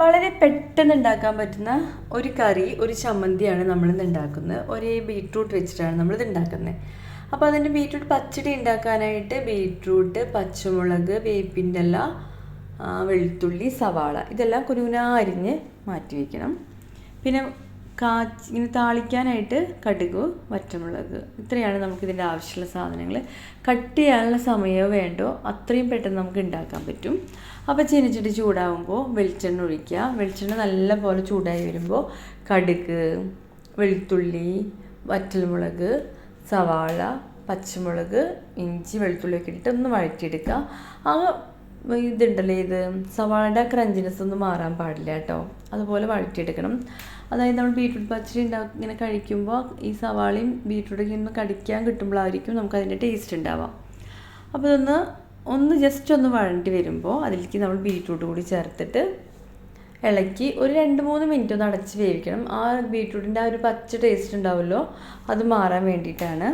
വളരെ പെട്ടെന്ന് ഉണ്ടാക്കാൻ പറ്റുന്ന ഒരു കറി ഒരു ചമ്മന്തിയാണ് നമ്മളിന്ന് ഉണ്ടാക്കുന്നത്. ഒരേ ബീട്രൂട്ട് വെച്ചിട്ടാണ് നമ്മളിത് ഉണ്ടാക്കുന്നത്. അപ്പോൾ അതിന്റെ ബീട്രൂട്ട് പച്ചടി ഉണ്ടാക്കാനായിട്ട് ബീട്രൂട്ട് പച്ചമുളക് വേപ്പിന്റെ ഇല വെളുത്തുള്ളി സവാള ഇതെല്ലാം കുനുകുന അരിഞ്ഞ് മാറ്റി വയ്ക്കണം പിന്നെ കാച്ചി ഇങ്ങനെ താളിക്കാനായിട്ട് കടുക് വറ്റമുളക് ഇത്രയാണ് നമുക്കിതിന്റെ ആവശ്യമുള്ള സാധനങ്ങൾ. കട്ട് ചെയ്യാനുള്ള സമയമോ വേണ്ടോ അത്രയും പെട്ടെന്ന് നമുക്ക് ഉണ്ടാക്കാൻ പറ്റും. അപ്പോൾ ചീനിച്ചിട്ട് ചൂടാവുമ്പോൾ വെളിച്ചെണ്ണ ഒഴിക്കുക. വെളിച്ചെണ്ണ നല്ല പോലെ ചൂടായി വരുമ്പോൾ കടുക് വെളുത്തുള്ളി വറ്റൽമുളക് സവാള പച്ചമുളക് ഇഞ്ചി വെളുത്തുള്ളിയൊക്കെ ഇട്ടിട്ട് ഒന്ന് വഴറ്റിയെടുക്കുക. ആ ഇതുണ്ടല്ലോ ഇത് സവാളയുടെ ക്രഞ്ചിനെസ് ഒന്നും മാറാൻ പാടില്ല കേട്ടോ. അതുപോലെ വഴറ്റിയെടുക്കണം. അതായത് നമ്മൾ ബീട്രൂട്ട് പച്ചടി ഉണ്ടാക്കി ഇങ്ങനെ കഴിക്കുമ്പോൾ ഈ സവാളയും ബീട്രൂട്ടൊക്കെ ഒന്ന് കടിക്കാൻ കിട്ടുമ്പോഴായിരിക്കും നമുക്ക് അതിന്റെ ടേസ്റ്റ് ഉണ്ടാവാം അപ്പോൾ ഇതൊന്ന് ഒന്ന് ജസ്റ്റ് ഒന്ന് വഴണ്ടി വരുമ്പോൾ അതിലേക്ക് നമ്മൾ ബീട്രൂട്ട് കൂടി ചേർത്തിട്ട് ഇളക്കി ഒരു രണ്ട് മൂന്ന് മിനിറ്റ് ഒന്ന് അടച്ച് വേവിക്കണം. ആ ബീട്രൂട്ടിന്റെ ആ ഒരു പച്ച ടേസ്റ്റ് ഉണ്ടാവുമല്ലോ അത് മാറാൻ വേണ്ടിയിട്ടാണ്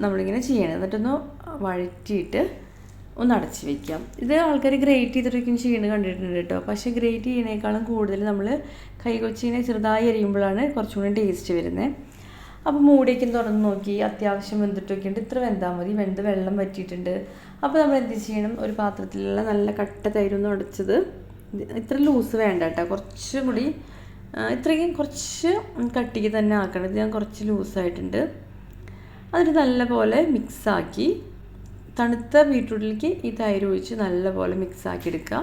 നമ്മളിങ്ങനെ ചെയ്യണം എന്നിട്ടൊന്ന് വഴറ്റിയിട്ട് ഒന്ന് അടച്ച് വയ്ക്കാം ഇത് ആൾക്കാർ ഗ്രേറ്റ് ചെയ്തിട്ടൊക്കെ ചെയ്യണത് കണ്ടിട്ടുണ്ട് കേട്ടോ. പക്ഷേ ഗ്രേറ്റ് ചെയ്യുന്നതിനേക്കാളും കൂടുതൽ നമ്മൾ കൈകൊച്ചിനെ ചെറുതായി അരിയുമ്പോഴാണ് കുറച്ചും കൂടി ടേസ്റ്റ് വരുന്നത് അപ്പോൾ മൂടിയൊക്കെ തുറന്ന് നോക്കി. അത്യാവശ്യം വെന്തിട്ടൊക്കെ ഉണ്ട്. ഇത്ര വെന്താൽ മതി. വെന്ത് വെള്ളം വറ്റിയിട്ടുണ്ട്. അപ്പോൾ നമ്മൾ എന്ത് ചെയ്യണം? ഒരു പാത്രത്തിലുള്ള നല്ല കട്ട തൈരൊന്നും അടച്ചത്. ഇത്ര ലൂസ് വേണ്ട കേട്ടോ. കുറച്ചും കൂടി ഇത്രയും കുറച്ച് കട്ടിക്ക് തന്നെ ആക്കണം. ഇത് ഞാൻ കുറച്ച് ലൂസായിട്ടുണ്ട് അതിന് നല്ല പോലെ മിക്സാക്കി തണുത്ത ബീട്രൂട്ടിലേക്ക് ഈ തൈര് ഒഴിച്ച് നല്ലപോലെ മിക്സാക്കി എടുക്കുക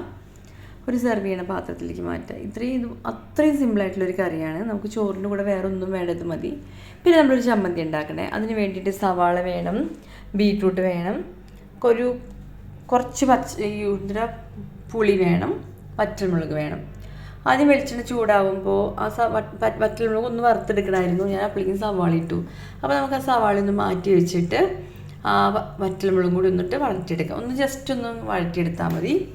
ഒരു സെർവ് ചെയ്യണ പാത്രത്തിലേക്ക് മാറ്റുക. ഇത്രയും ഇത് അത്രയും സിമ്പിളായിട്ടുള്ളൊരു കറിയാണ്. നമുക്ക് ചോറിന്റെ കൂടെ വേറെ ഒന്നും വേണ്ടത് മതി. പിന്നെ നമ്മളൊരു ചമ്മന്തി ഉണ്ടാക്കണേ. അതിന് വേണ്ടിയിട്ട് സവാള വേണം ബീട്രൂട്ട് വേണം ഒരു കുറച്ച് പച്ച ഇതിന്റെ പുളി വേണം പച്ചമുളക് വേണം. ആദ്യം വെളിച്ചെണ്ണ ചൂടാവുമ്പോൾ ആ സ വറ്റ് വറ്റ് വറ്റൽമുളക് ഒന്ന് വറുത്തെടുക്കണമായിരുന്നു. ഞാൻ അപ്പോഴേക്കും സവാള ഇട്ടു. അപ്പോൾ നമുക്ക് ആ സവാള ഒന്ന് മാറ്റി വെച്ചിട്ട് വറ്റൽമുളകും കൂടി ഒന്നിട്ട് വഴറ്റിയെടുക്കാം. ഒന്ന് ജസ്റ്റ് ഒന്ന് വഴറ്റിയെടുത്താൽ മതി.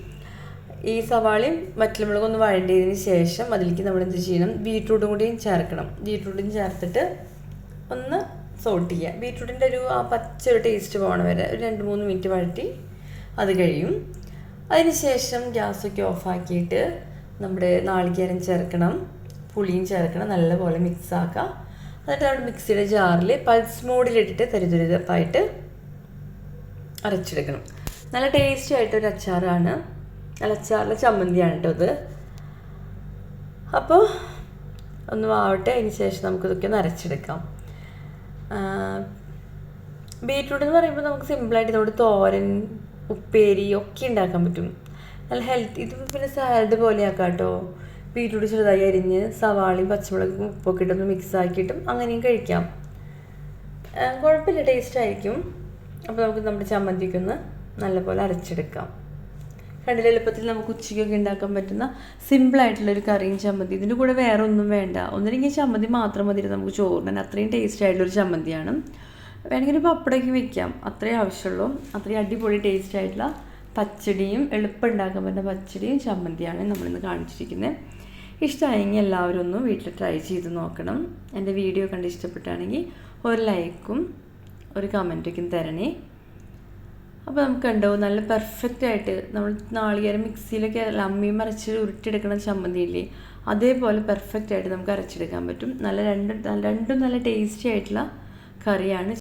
ഈ സവാളയും വറ്റൽമുളകും ഒന്ന് വഴണ്ടിയതിന് ശേഷം അതിലേക്ക് നമ്മൾ എന്ത് ചെയ്യണം? ബീട്രൂട്ടും കൂടിയും ചേർക്കണം. ബീട്രൂട്ടും ചേർത്തിട്ട് ഒന്ന് സോൾട്ട് ചെയ്യുക. ബീട്രൂട്ടിന്റെ ഒരു ആ പച്ച ഒരു ടേസ്റ്റ് പോകണ വരെ ഒരു രണ്ട് മൂന്ന് മിനിറ്റ് വഴറ്റി അത് കഴിയും. അതിന് ശേഷം ഗ്യാസൊക്കെ ഓഫാക്കിയിട്ട് നമ്മുടെ നാളികേരം ചേർക്കണം. പുളിയും ചേർക്കണം. നല്ലപോലെ മിക്സ് ആക്കുക എന്നിട്ട് നമ്മുടെ മിക്സിയുടെ ജാറിൽ പൾസ് മോഡിലിട്ടിട്ട് തരിതുരിതപ്പായിട്ട് അരച്ചെടുക്കണം. നല്ല ടേസ്റ്റി ആയിട്ടൊരു അച്ചാറാണ്. നല്ല അച്ചാറിലെ ചമ്മന്തിയാണ് കേട്ടോ ഇത്. അപ്പോൾ ഒന്ന് ആവട്ടെ അതിന് ശേഷം നമുക്കിതൊക്കെ ഒന്ന് അരച്ചെടുക്കാം. ബീറ്റ്റൂട്ട് എന്ന് പറയുമ്പോൾ നമുക്ക് സിമ്പിളായിട്ട് നമ്മുടെ തോരൻ ഉപ്പേരി ഒക്കെ ഉണ്ടാക്കാൻ പറ്റും. നല്ല ഹെൽത്തി ഇത് പിന്നെ സാലഡ് പോലെ ആക്കാം കേട്ടോ ബീറ്റ്റൂട്ട് ചെറുതായി അരിഞ്ഞ് സവാളയും പച്ചമുളകും ഉപ്പൊക്കെ ഇട്ടൊന്ന് മിക്സ് ആക്കിയിട്ടും അങ്ങനെയും കഴിക്കാം. കുഴപ്പമില്ല ടേസ്റ്റ് ആയിരിക്കും. അപ്പോൾ നമുക്ക് നമ്മുടെ ചമ്മന്തിക്കൊന്ന് നല്ലപോലെ അരച്ചെടുക്കാം. കണ്ടില്ല എളുപ്പത്തിൽ നമുക്ക് ഉച്ചയ്ക്കൊക്കെ ഉണ്ടാക്കാൻ പറ്റുന്ന സിമ്പിളായിട്ടുള്ളൊരു കറിയും ചമ്മന്തി. ഇതിന്റെ കൂടെ വേറെ ഒന്നും വേണ്ട. ഒന്നില്ലെങ്കിൽ ചമ്മന്തി മാത്രം മതി നമുക്ക് ചോറിന്. അത്രയും ടേസ്റ്റ് ആയിട്ടുള്ളൊരു ചമ്മന്തിയാണ്. വേണമെങ്കിൽ ഒരു പപ്പടയ്ക്ക് വെക്കാം. അത്രേ ആവശ്യമുള്ളൂ. അത്രയും അടിപൊളി ടേസ്റ്റ് ആയിട്ടുള്ള പച്ചടിയും എളുപ്പം ഉണ്ടാക്കാൻ പറ്റുന്ന പച്ചടിയും ചമ്മന്തിയാണ് നമ്മളിന്ന് കാണിച്ചിരിക്കുന്നത്. ഇഷ്ടമായെങ്കിൽ എല്ലാവരും ഒന്ന് വീട്ടിൽ ട്രൈ ചെയ്ത് നോക്കണം. എന്റെ വീഡിയോ കണ്ട് ഇഷ്ടപ്പെട്ടാണെങ്കിൽ ഒരു ലൈക്കും ഒരു കമന്റൊക്കെ തരണേ. അപ്പോൾ നമുക്ക് ഉണ്ടാവും നല്ല പെർഫെക്റ്റ് ആയിട്ട് നമ്മൾ നാളികേരം മിക്സിയിലൊക്കെ അമ്മിയും അരച്ച് ചമ്മന്തി ഇല്ലേ? അതേപോലെ പെർഫെക്റ്റ് ആയിട്ട് നമുക്ക് അരച്ചെടുക്കാൻ പറ്റും. നല്ല രണ്ട് രണ്ടും നല്ല ടേസ്റ്റി ആയിട്ടുള്ള കറിയാണ്